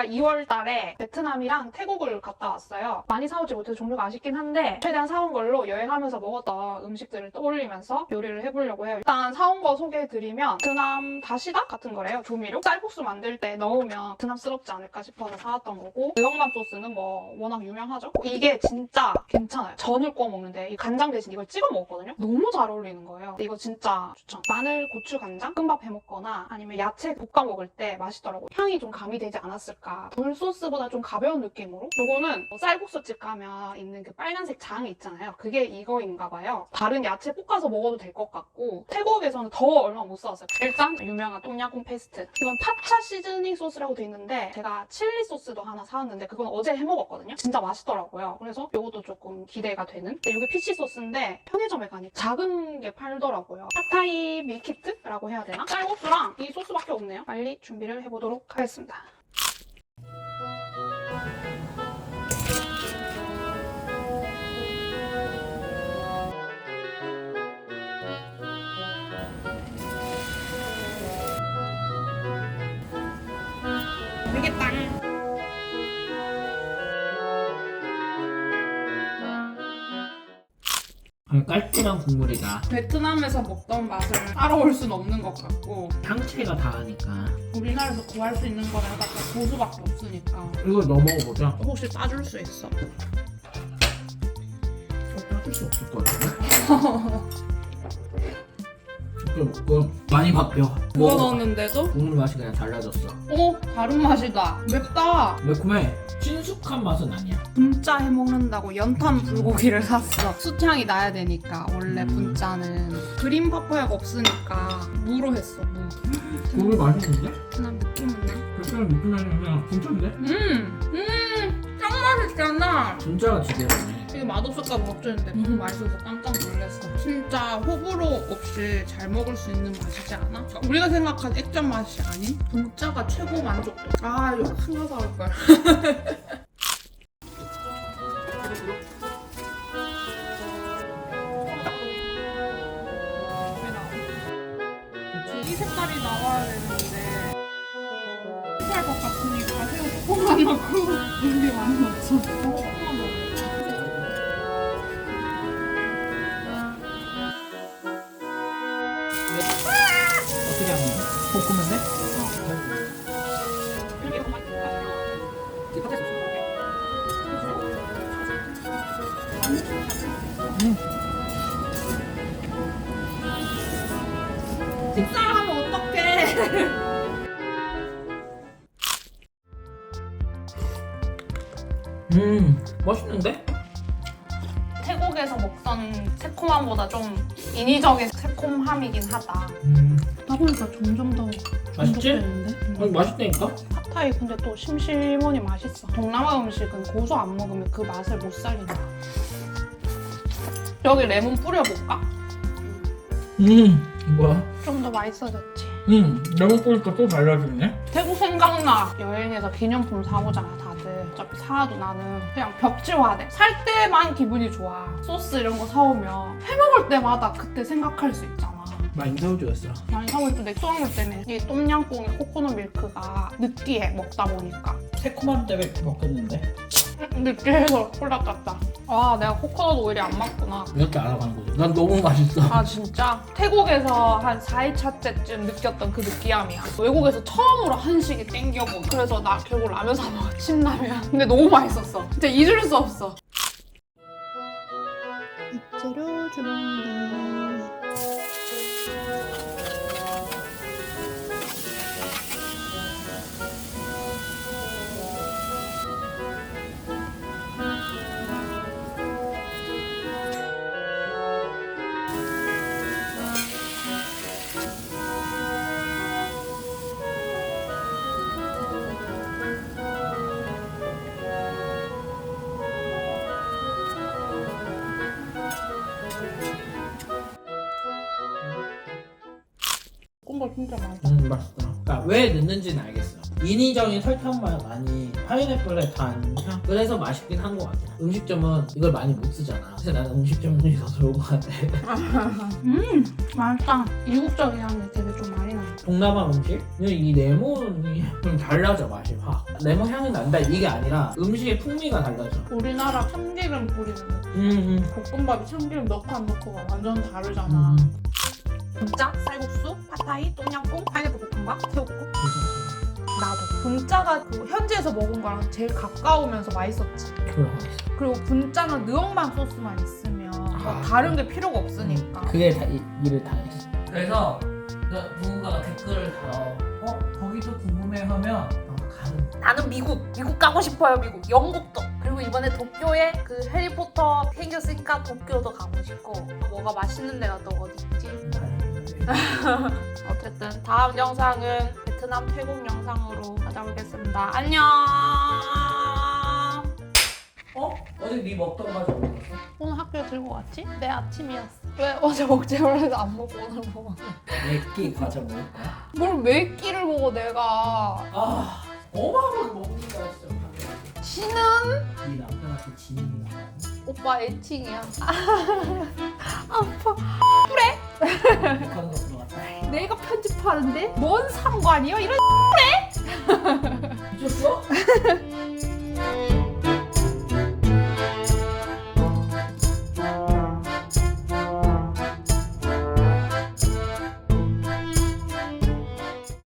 제가 2월 달에 베트남이랑 태국을 갔다 왔어요. 많이 사오지 못해서 종류가 아쉽긴 한데 최대한 사온 걸로 여행하면서 먹었던 음식들을 떠올리면서 요리를 해보려고 해요. 일단 사온 거 소개해드리면 베트남 다시다 같은 거래요. 조미료. 쌀국수 만들 때 넣으면 베트남스럽지 않을까 싶어서 사왔던 거고 대형맘 소스는 뭐 워낙 유명하죠. 이게 진짜 괜찮아요. 전을 구워 먹는데 이 간장 대신 이걸 찍어 먹었거든요. 너무 잘 어울리는 거예요. 이거 진짜 추천. 마늘, 고추, 간장 끔밥 해 먹거나 아니면 야채 볶아 먹을 때 맛있더라고요. 향이 좀 가미되지 않았을까. 불 소스보다 좀 가벼운 느낌으로. 요거는 뭐 쌀국수집 가면 있는 그 빨간색 장 있잖아요. 그게 이거인가 봐요. 다른 야채 볶아서 먹어도 될 것 같고 태국에서는 더 얼마 못 써왔어요. 일단 유명한 똠양꿍 페스트. 이건 파차 시즈닝 소스라고 돼 있는데 제가 칠리 소스도 하나 사왔는데 그건 어제 해 먹었거든요. 진짜 맛있더라고요. 그래서 이것도 조금 기대가 되는. 이게 피시 소스인데 편의점에 가니 작은 게 팔더라고요. 팟타이 밀키트라고 해야 되나? 쌀국수랑 이 소스밖에 없네요. 빨리 준비를 해보도록 하겠습니다. 깔끔한 국물이다. 베트남에서 먹던 맛을 따라올 순 없는 것 같고 향채가 다하니까. 우리나라에서 구할 수 있는 거는 딱 고수밖에 없으니까 이거 넣어 먹어보자. 혹시 따줄 수 있어? 어, 따질 수 없을 것 같은데? 이거 먹고 많이 바뀌어. 그거 넣었는데도? 국물 맛이 그냥 달라졌어. 오 다른 맛이다 맵다 매콤해. 친숙한 맛은 아니야. 분짜 해 먹는다고 연탄 불고기를 샀어 수향이 나야 되니까 원래 음. 분짜는 그린 파프야가 없으니까 무로 했어 무 국물 맛있는데? 베트남 느낌 있네 그냥 느낌이 그냥 진짜인데? 음음 짱 맛있잖아 진짜가 지대로네. 이게 맛없을까 봐 걱정했는데 너무 맛있어서 깜짝 놀랐어. 진짜 호불호 없이 잘 먹을 수 있는 맛이지 않아? 우리가 생각한 액젓 맛이 아닌 분짜가 최고 만족도. 아 이거 하나 사올 걸. 이 색깔이 나와야 되는데 필요할 것 같으니까 새우 조금만 넣고 물이 많이 넣죠. 볶으면 돼? 식사하면 어떡해? 음, 맛있는데? 태국에서 먹던 새콤함보다 좀 인위적인 새콤함이긴 하다. 음, 따보니까 점점 더 맛있지? 중독되는데? 아니, 맛있다니까? 팟타이 근데 또 심심하니 맛있어. 동남아 음식은 고수 안 먹으면 그 맛을 못 살린다. 여기 레몬 뿌려볼까? 음, 뭐야? 좀 더 맛있어졌지. 음, 레몬 뿌리니까 또 달라지네? 태국 생각나. 여행에서 기념품 사오잖아, 다들. 어차피 사도 나는 그냥 벽지화돼. 살 때만 기분이 좋아. 소스 이런 거 사오면 해먹을 때마다 그때 생각할 수 있잖아. 많이 사오주겠어. 많이 사올 때 수확물 때문에 이 똠양꿍의 코코넛 밀크가 느끼해 먹다 보니까 새콤한 때문에 먹겠는데? 느끼해서 콜라 같다. 아 내가 코코넛 오일이 안 맞구나. 이렇게 알아가는 거지. 난 너무 맛있어. 아 진짜 태국에서 한 4일차 때쯤 느꼈던 그 느끼함이야 외국에서 처음으로 한식이 땡겨보고 그래서 나 결국 라면 사 먹어 신라면 근데 너무 맛있었어 진짜 잊을 수 없어 준비 꼰 거 진짜 맛있어 음, 맛있다. 그러니까 왜 넣는지는 알겠어. 인위적인 설탕 맛 아니 파인애플의 단 향. 그래서 맛있긴 한 것 같아. 음식점은 이걸 많이 못 쓰잖아. 그래서 나는 음식점이 더 좋은 것 같아. 음 맛있다 이국적인 향이 되게 좀 많이 나 동남아 음식 이 레몬이 좀 달라져 맛이 확 레몬 향이 난다 이게 아니라 음식의 풍미가 달라져 우리나라 참기름 뿌리는 거. 음, 볶음밥이 참기름 넣고 안 넣고가 완전 다르잖아. 음. 분짜, 쌀국수, 팟타이, 똠양꿍, 파인애플 볶음밥, 새우볶음. 나도 분짜가 그 현지에서 먹은 거랑 제일 가까우면서 맛있었지. 그리고 분짜는 느엉만 소스만 있으면 뭐 다른 게 필요가 없으니까. 그게 다 이, 일을 다 했어 그래서 누군가가 댓글을 달아 어? 거기도 궁금해 하면 어, 가는 나는 미국, 미국 가고 싶어요, 미국. 영국도. 그리고 이번에 도쿄에 그 해리포터 생겼으니까 도쿄도 가고 싶고. 뭐가 맛있는 데가 또 어디 있지? 어쨌든 다음 영상은 베트남, 태국 영상으로 찾아오겠습니다. 안녕! 어? 어제 네 먹던 거 가지고 먹었어? 오늘 학교에 들고 갔지? 내 아침이었어. 왜 어제 먹지 말해서 안 먹고 오늘 먹어? 몇끼 과자 먹을 거야? 뭘몇 끼를 먹어 내가? 아 어마어마하게 먹는다 진짜 지는 네 남편한테 지는 거 오빠 애칭이야. 아파. 들어갔다 내가 편집하는데 뭔 상관이야? 이런 미쳤어?